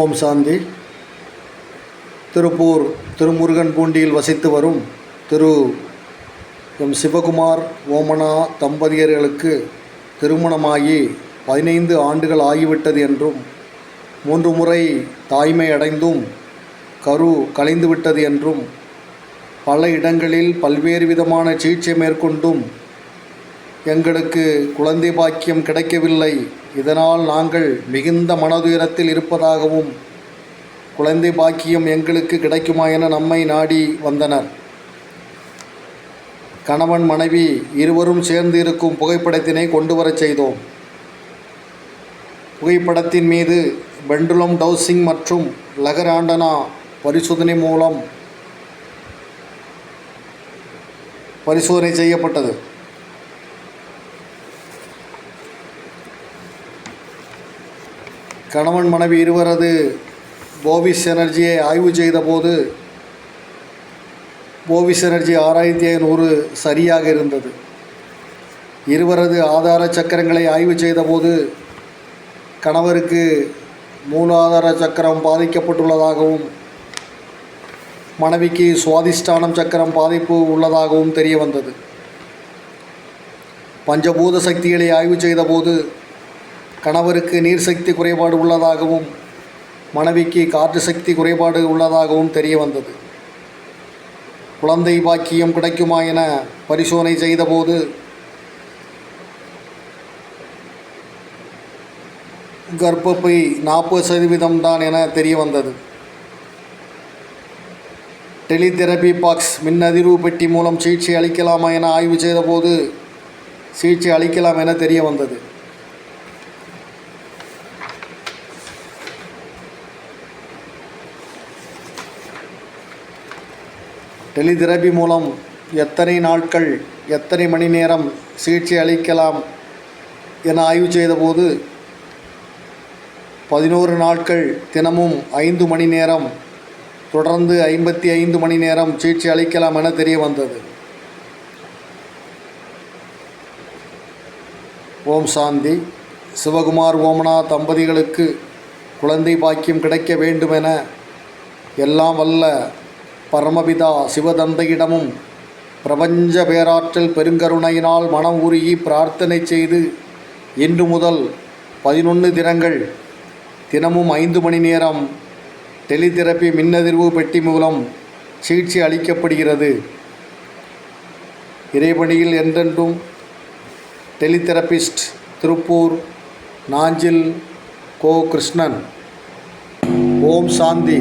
ஓம் சாந்தி. திருப்பூர் திருமுருகன் பூண்டியில் வசித்து வரும் திரு எம் சிவகுமார் ஓமனா தம்பதியர்களுக்கு திருமணமாகி பதினைந்து ஆண்டுகள் ஆகிவிட்டது என்றும் மூன்று முறை தாய்மை அடைந்தும் கரு கலைந்துவிட்டது என்றும் பல இடங்களில் பல்வேறு விதமான சிகிச்சை மேற்கொண்டும் எங்களுக்கு குழந்தை பாக்கியம் கிடைக்கவில்லை. இதனால் நாங்கள் மிகுந்த மனதுயரத்தில் இருப்பதாகவும் குழந்தை பாக்கியம் எங்களுக்கு கிடைக்குமா என நம்மை நாடி வந்தனர். கணவன் மனைவி இருவரும் சேர்ந்து இருக்கும் புகைப்படத்தினை கொண்டு வரச் செய்தோம். புகைப்படத்தின் மீது பெண்டுலம் டவுசிங் மற்றும் லகராண்டனா பரிசோதனை மூலம் பரிசோதனை செய்யப்பட்டது. கணவன் மனைவி இருவரது போவிஸ் எனர்ஜியை ஆய்வு செய்தபோது போவிஸ் எனர்ஜி ஆறாயிரத்தி ஐநூறு சரியாக இருந்தது. இருவரது ஆதார சக்கரங்களை ஆய்வு செய்தபோது கணவருக்கு மூலாதார சக்கரம் பாதிக்கப்பட்டுள்ளதாகவும் மனைவிக்கு சுவாதிஷ்டானம் சக்கரம் பாதிப்பு உள்ளதாகவும் தெரிய வந்தது பஞ்சபூத சக்திகளை ஆய்வு செய்தபோது கணவருக்கு நீர் சக்தி குறைபாடு உள்ளதாகவும் மனைவிக்கு காற்று சக்தி குறைபாடு உள்ளதாகவும் தெரிய வந்தது. குழந்தை பாக்கியம் கிடைக்குமா என பரிசோதனை செய்தபோது கர்ப்பப்பை நாற்பது சதவீதம் தான் என தெரிய வந்தது. டெலிதெரபி பாக்ஸ் மின் அதிர்வு பெட்டி மூலம் சிகிச்சை அளிக்கலாமா என ஆய்வு செய்தபோது சிகிச்சை அளிக்கலாம் என தெரிய வந்தது. டெலிதெரபி மூலம் எத்தனை நாட்கள் எத்தனை மணி நேரம் சிகிச்சை அளிக்கலாம் என ஆய்வு செய்தபோது பதினோரு நாட்கள் தினமும் ஐந்து மணி நேரம் தொடர்ந்து ஐம்பத்தி ஐந்து மணி நேரம் சிகிச்சை அளிக்கலாம் என தெரிய வந்தது ஓம் சாந்தி. சிவகுமார் ஓமனா தம்பதிகளுக்கு குழந்தை பாக்கியம் கிடைக்க வேண்டுமென எல்லாம் வல்ல பரமபிதா சிவதந்தையிடமும் பிரபஞ்ச பேராற்றல் பெருங்கருணையினால் மனம் உருகி பிரார்த்தனை செய்து இன்று முதல் பதினொன்று தினங்கள் தினமும் ஐந்து மணி நேரம் டெலிதெரப்பி மின்னதிர்வு பெட்டி மூலம் சிகிச்சை அளிக்கப்படுகிறது. இறைபணியில் என்றென்றும் டெலிதெரபிஸ்ட் திருப்பூர் நாஞ்சில் கோ கிருஷ்ணன். ஓம் சாந்தி.